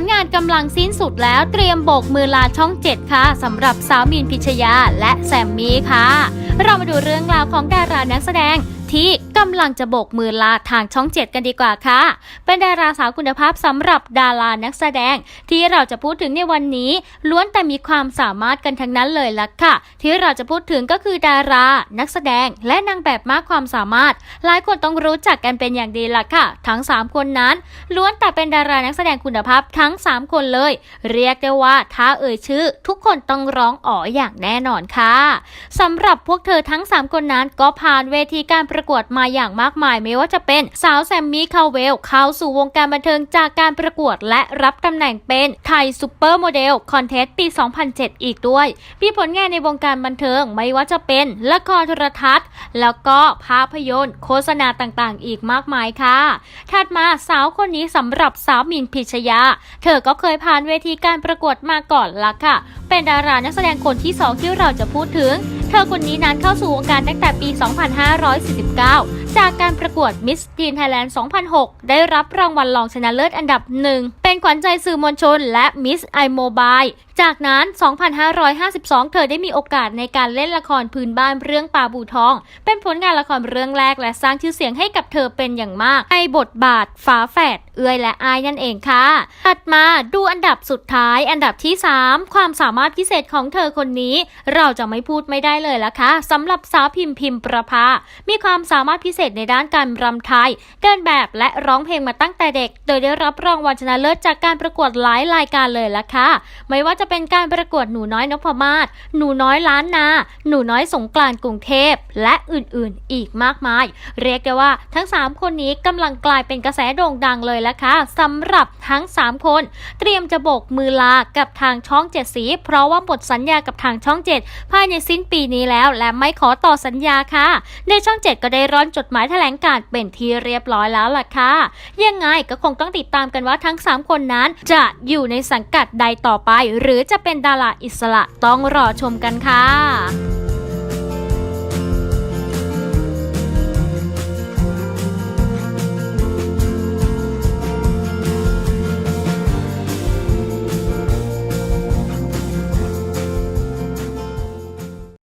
ลงานกำลังสิ้นสุดแล้วเตรียมโบกมือลาช่อง 7 ค่ะสำหรับสาวมีนพิชยาและแซมมี่ค่ะ เรามาดูเรื่องราวของดารานักแสดง ที่กำลังจะโบกมือลาทางช่อง7กันดีกว่าค่ะ เป็นดาราสาวคุณภาพสำหรับดารานักแสดง ที่เราจะพูดถึงในวันนี้ ล้วนแต่มีความสามารถกันทั้งนั้นเลยล่ะค่ะ ที่เราจะพูดถึงก็คือดารา นักแสดงและนางแบบมากความสามารถ หลายคนต้องรู้จักกันเป็นอย่างดีล่ะค่ะ ทั้ง 3 คนนั้น ล้วนแต่เป็นดารานักแสดงคุณภาพทั้ง 3 คนเลย เรียกได้ว่าถ้าเอ่ยชื่อ ทุกคนต้องร้องอ๋ออย่างแน่นอนค่ะสำหรับพวกเธอทั้ง 3 คนนั้นก็ผ่านเวทีการประประกวดมาอย่างมากมาย ไม่ว่าจะเป็นสาวแซมมี่คาเวลเข้าสู่วงการบันเทิงจากการประกวดและรับตำแหน่งเป็นไทยซูเปอร์โมเดลคอนเทสต์ปี 2007 อีกด้วย มีผลงานในวงการบันเทิงไม่ว่าจะเป็นละครโทรทัศน์ แล้วก็ภาพยนตร์ โฆษณาต่างๆ อีกมากมายค่ะถัดมาสาวคนนี้สำหรับสาวมินพิชยา เธอก็เคยผ่านเวทีการประกวดมาก่อนละค่ะ เป็นดารานักแสดงคนที่2ที่เราจะพูดถึง เธอคนนี้นั้นเข้าสู่วงการตั้งแต่ปี 2549 จากการประกวด Miss Teen Thailand 2006 ได้รับรางวัลรองชนะเลิศอันดับหนึ่ง เป็นขวัญใจสื่อมวลชนและ Miss iMobile จากนั้น 2552 เธอได้มีโอกาสในการเล่นละครพื้นบ้านเรื่องป่าบูทอง เป็นผลงานละครเรื่องแรกและสร้างชื่อเสียงให้กับเธอเป็นอย่างมาก ในบทบาทฝาแฝดเอื้อยและอายนั่นเองค่ะ ถัดมาดูอันดับสุดท้ายอันดับที่ 3 ความสามารถพิเศษของเธอคนนี้ เราจะไม่พูดไม่ได้เลยละค่ะสำหรับสาวพิมพ์พิมพ์ประภา มีความสามารถพิเศษในด้านการรำไทย เดินแบบและร้องเพลงมาตั้งแต่เด็ก โดยได้รับรางวัลชนะเลิศจากการประกวดหลายรายการเลยล่ะค่ะ ไม่ว่าจะเป็นการประกวดหนูน้อยนพมาศ หนูน้อยล้านนา หนูน้อยสงกรานต์กรุงเทพ และอื่นๆ อีกมากมาย เรียกได้ว่าทั้ง 3 คนนี้กำลังกลายเป็นกระแสโด่งดังเลยล่ะค่ะสำหรับทั้ง 3 คน เตรียมจะโบกมือลากับทางช่องเจ็ดสี เพราะว่าหมดสัญญากับทางช่อง7ภายในสิ้นปีนี้แล้ว และไม่ขอต่อสัญญาค่ะ ในช่อง7ก็ได้ร้อนจดดหมายแถลงการเป็นที่เรียบร้อยแล้วล่ะค่ะ ยังไงก็คงต้องติดตามกันว่าทั้ง 3 คนนั้น จะอยู่ในสังกัดใดต่อไป หรือจะเป็นดาราอิสระต้องรอชมกันค่ะ